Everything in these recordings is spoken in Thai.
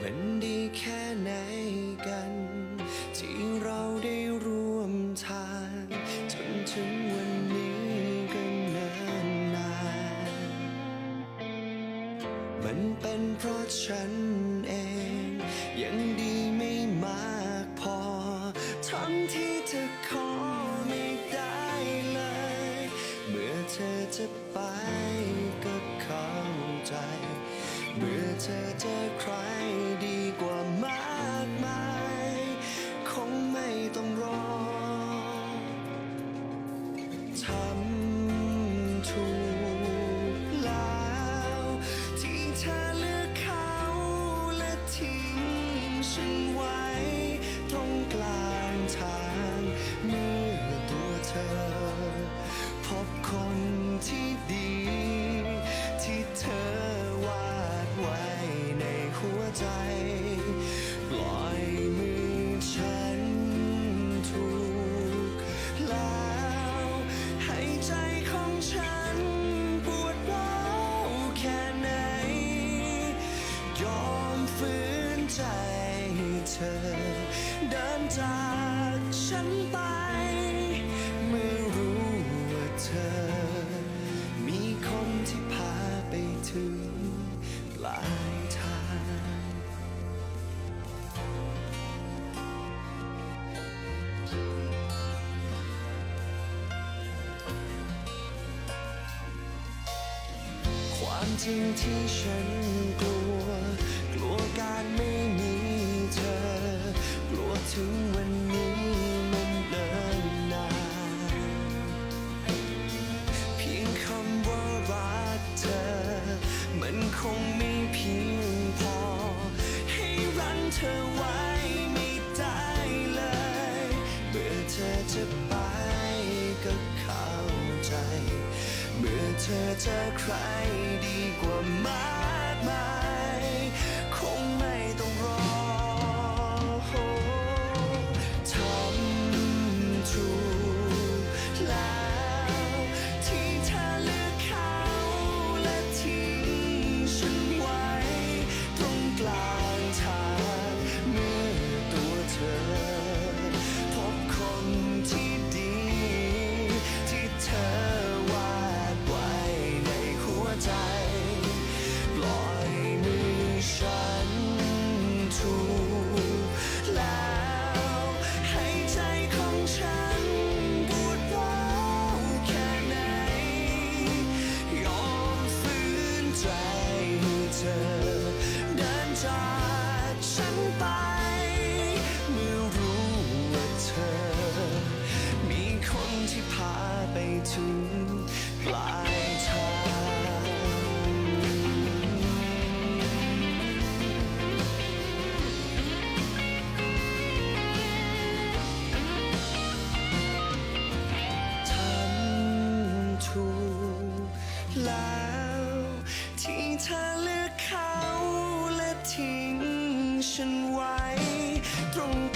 มันดีแค่ไหนกัน ที่เราได้ร่วมทางจนถึงวันนี้กันานนานมันเป็นเพราะฉันเอง ยังดีไม่มากพอทั้งที่เธอขอไม่ได้เลย เมื่อเธอจะไปก็เข้าใจ เมื่อเธอเจอใคร จากฉันไป เมื่อรู้ว่าเธอ มีคนที่พาไปถึงปลายทาง ความจริงที่ฉันกลัว เจอใครดีกว่ามากมาย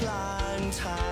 กลางทาง